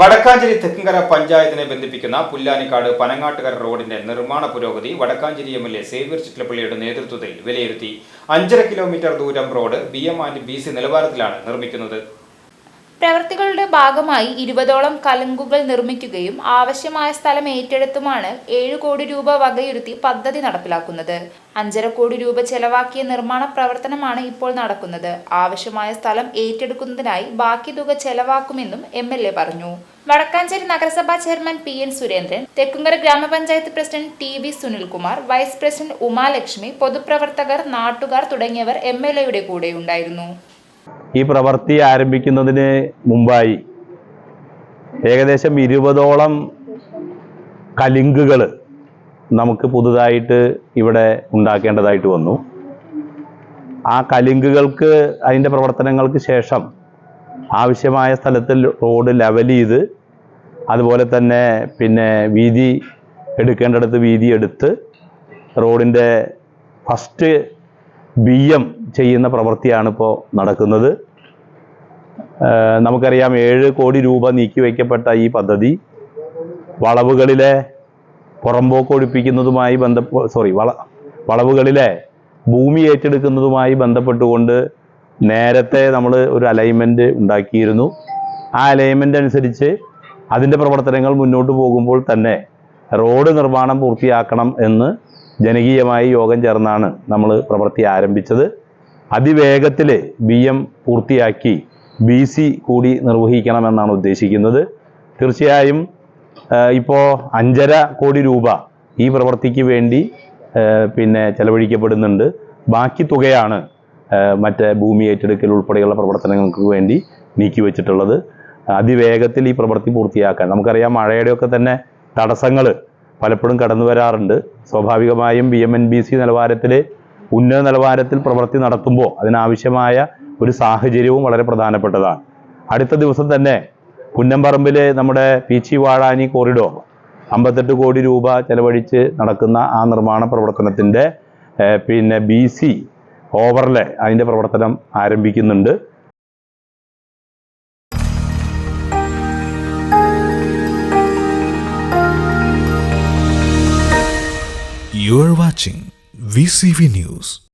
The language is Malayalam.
Vadakkanchery Thekkumkara പഞ്ചായത്തിനെ ബന്ധിപ്പിക്കുന്ന പുല്ലാനിക്കാട് പനങ്ങാട്ടുകര റോഡിന്റെ നിർമ്മാണ പുരോഗതി Vadakkanchery M L A Xavier ചിറ്റലപ്പള്ളിയുടെ നേതൃത്വത്തിൽ വിലയിരുത്തി. അഞ്ചര കിലോമീറ്റർ ദൂരം road B M and B C നിലവാരത്തിലാണ് നിർമ്മിക്കുന്നത്. പ്രവൃത്തികളുടെ ഭാഗമായി ഇരുപതോളം കലുങ്കുകൾ നിർമ്മിക്കുകയും ആവശ്യമായ സ്ഥലം ഏറ്റെടുത്തുമാണ് ഏഴ് കോടി രൂപ വകയിരുത്തി പദ്ധതി നടപ്പിലാക്കുന്നത്. അഞ്ചര കോടി രൂപ ചെലവാക്കിയ നിർമ്മാണ പ്രവർത്തനമാണ് ഇപ്പോൾ നടക്കുന്നത്. ആവശ്യമായ സ്ഥലം ഏറ്റെടുക്കുന്നതിനായി ബാക്കി തുക ചെലവാക്കുമെന്നും എം എൽ എ പറഞ്ഞു. വടക്കാഞ്ചേരി നഗരസഭാ chairman P N Surendran Thekkumkara ഗ്രാമപഞ്ചായത്ത് president T V Sunilkumar vice president Umalakshmi പൊതുപ്രവർത്തകർ നാട്ടുകാർ തുടങ്ങിയവർ എം എൽ എയുടെ കൂടെയുണ്ടായിരുന്നു. ഈ പ്രവൃത്തി ആരംഭിക്കുന്നതിന് മുമ്പായി ഏകദേശം ഇരുപതോളം കലിങ്കുകൾ നമുക്ക് പുതുതായിട്ട് ഇവിടെ ഉണ്ടാക്കേണ്ടതായിട്ട് വന്നു. ആ കലിങ്കുകൾക്ക് അതിന്റെ പ്രവർത്തനങ്ങൾക്ക് ശേഷം ആവശ്യമായ സ്ഥലത്തിൽ റോഡ് ലെവൽ ചെയ്ത് അതുപോലെ തന്നെ പിന്നെ വീതി എടുക്കേണ്ടടുത്ത് വീതി എടുത്ത് റോഡിന്റെ ഫസ്റ്റ് ബി എം ചെയ്യുന്ന പ്രവൃത്തിയാണ് ഇപ്പോൾ നടക്കുന്നത്. നമുക്കറിയാം ഏഴ് കോടി രൂപ നീക്കി വയ്ക്കപ്പെട്ട ഈ പദ്ധതി വളവുകളിലെ പുറമ്പോക്ക് ഒഴിപ്പിക്കുന്നതുമായി ബന്ധപ്പെ സോറി വള വളവുകളിലെ ഭൂമി ഏറ്റെടുക്കുന്നതുമായി ബന്ധപ്പെട്ടുകൊണ്ട് നേരത്തെ നമ്മൾ ഒരു അലൈൻമെന്റ് ഉണ്ടാക്കിയിരുന്നു. ആ അലൈൻമെന്റ് അനുസരിച്ച് അതിന്റെ പ്രവർത്തനങ്ങൾ മുന്നോട്ട് പോകുമ്പോൾ തന്നെ റോഡ് നിർമ്മാണം പൂർത്തിയാക്കണം എന്ന് ജനകീയമായി യോഗം ചേർന്നാണ് നമ്മൾ പ്രവൃത്തി ആരംഭിച്ചത്. അതിവേഗത്തിൽ ബി എം പൂർത്തിയാക്കി ബി സി കൂടി നിർവഹിക്കണമെന്നാണ് ഉദ്ദേശിക്കുന്നത്. തീർച്ചയായും ഇപ്പോൾ അഞ്ചര കോടി രൂപ ഈ പ്രവൃത്തിക്ക് വേണ്ടി പിന്നെ ചെലവഴിക്കപ്പെടുന്നുണ്ട്. ബാക്കി തുകയാണ് മറ്റേ ഭൂമി ഏറ്റെടുക്കൽ ഉൾപ്പെടെയുള്ള പ്രവർത്തനങ്ങൾക്ക് വേണ്ടി നീക്കി വെച്ചിട്ടുള്ളത്. അതിവേഗത്തിൽ ഈ പ്രവൃത്തി പൂർത്തിയാക്കാൻ. നമുക്കറിയാം മഴയുടെയൊക്കെ തന്നെ തടസ്സങ്ങൾ പലപ്പോഴും കടന്നു വരാറുണ്ട് സ്വാഭാവികമായും B M N B C നിലവാരത്തിൽ ഉന്നത നിലവാരത്തിൽ പ്രവൃത്തി നടത്തുമ്പോൾ അതിനാവശ്യമായ ഒരു സാഹചര്യവും വളരെ പ്രധാനപ്പെട്ടതാണ്. അടുത്ത ദിവസം തന്നെ പുന്നമ്പറമ്പിൽ നമ്മുടെ പീച്ചി വാഴാനി കോറിഡോർ അമ്പത്തെട്ട് കോടി രൂപ ചെലവഴിച്ച് നടക്കുന്ന ആ നിർമ്മാണ പ്രവർത്തനത്തിന്റെ പിന്നെ ബി സി ഓവർലെ അതിന്റെ പ്രവർത്തനം ആരംഭിക്കുന്നുണ്ട്. You're watching VCV News.